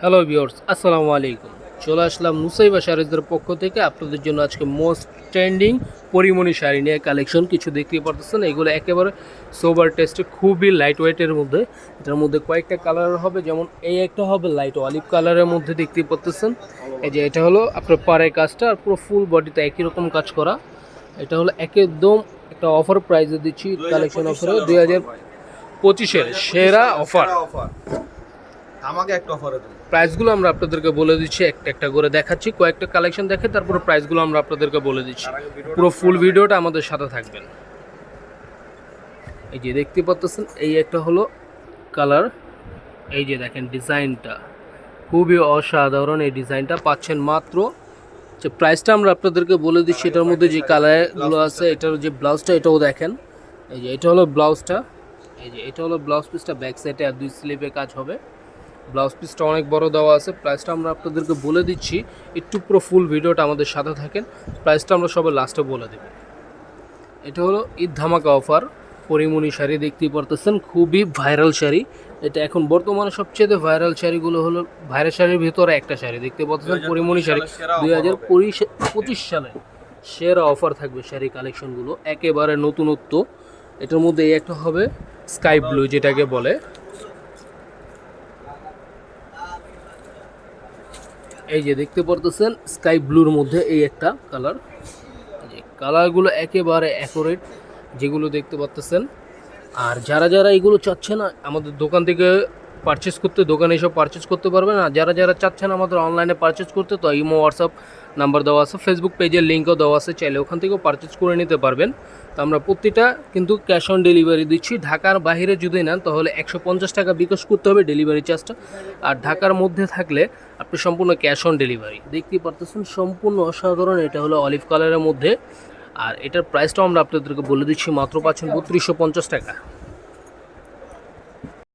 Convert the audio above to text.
Hello viewers আসসালামু আলাইকুম। চলে আসলাম মুসাইবা শাড়িদের পক্ষ থেকে। আপনাদের জন্য আজকে মোস্ট ট্রেন্ডিং পরিমণি শাড়ি নিয়ে কালেকশন কিছু দেখতে পারতেছেন, এগুলো একেবারে সোবার টেস্টে খুবই লাইট ওয়েটের মধ্যে। এটার মধ্যে কয়েকটা কালার হবে, যেমন এই একটা হবে লাইট অলিভ কালারের মধ্যে দেখতে পারতেছেন। এই যে এটা হলো আপনার পাড়ের কাজটা, আর পুরো ফুল বডিতে একই রকম কাজ করা। এটা হলো একদম একটা অফার প্রাইসে দিচ্ছি কালেকশন অফারে দুই হাজার পঁচিশের সেরা অফার আমাকে একটা অফারে দেন। প্রাইসগুলো আমরা আপনাদেরকে বলে দিচ্ছি একটা একটা করে দেখাচ্ছি। কয়েকটা কালেকশন দেখে তারপরে প্রাইসগুলো আমরা আপনাদেরকে বলে দিচ্ছি। পুরো ফুল ভিডিওটা আমাদের সাথে থাকবেন। এই যে দেখতে পাচ্ছেন এই একটা হলো কালার এই যে দেখেন ডিজাইনটা খুবই অসাধারণ এই ডিজাইনটা পাচ্ছেন মাত্র যে প্রাইসটা আমরা আপনাদেরকে বলে দিচ্ছি এটার মধ্যে যে কালারগুলো আছে এটার যে ব্লাউজটা এটাও দেখেন। এই যে এটা হলো ব্লাউজটা এই যে এটা হলো ব্লাউজ পিসটা ব্যাক সাইডে আর দুই স্লিপে কাজ হবে। ব্লাউজ পিসটা অনেক বড় দেওয়া আছে। প্রাইসটা আমরা আপনাদেরকে বলে দিচ্ছি একটু পুরো ফুল ভিডিওটা আমাদের সাথে থাকেন। প্রাইসটা আমরা সবাই লাস্টে বলে দেব। এটা হলো ঈদ ধামাকা অফার পরিমণি শাড়ি দেখতেই পারতেছেন খুবই ভাইরাল শাড়ি। এটা এখন বর্তমানে সবচেয়ে ভাইরাল শাড়িগুলো হলো ভাইরাল শাড়ির ভিতরে একটা শাড়ি দেখতে পাচ্ছেন পরিমণি শাড়ি। দুই হাজার পঁচিশ সালে সেরা অফার থাকবে শাড়ি কালেকশনগুলো একেবারে নতুনত্ব। এটার মধ্যে এই একটা হবে স্কাই ব্লু যেটাকে বলে। এই যে দেখতে পারতেছেন স্কাই ব্লুর মধ্যে এই একটা কালার যে কালারগুলো একেবারে অ্যাকোরেট যেগুলো দেখতে পারতেছেন। আর যারা যারা এগুলো চাচ্ছে না আমাদের দোকান থেকে পারচেস করতে, দোকানে এসব পারচেস করতে পারবেন আর যারা যারা চাচ্ছেন আমাদের অনলাইনে পারচেস করতে, তো ইমো হোয়াটসঅ্যাপ নাম্বার দেওয়া আছে ফেসবুক পেজের লিঙ্কও দেওয়া আছে, চাইলে ওখান থেকেও পারচেস করে নিতে পারবেন। তো আমরা প্রতিটা কিন্তু ক্যাশ অন ডেলিভারি দিচ্ছি। ঢাকার বাইরে যদি নেন, তাহলে একশো পঞ্চাশ টাকা বিকাশ করতে হবে ডেলিভারি চার্জটা আর ঢাকার মধ্যে থাকলে আপনি সম্পূর্ণ ক্যাশ অন ডেলিভারি দেখতেই পারতেছেন, সম্পূর্ণ অসাধারণ। এটা হলো অলিভ কালারের মধ্যে। আর এটার প্রাইসটাও আমরা আপনাদেরকে বলে দিচ্ছি মাত্র পাচ্ছেন বত্রিশশো পঞ্চাশ টাকা।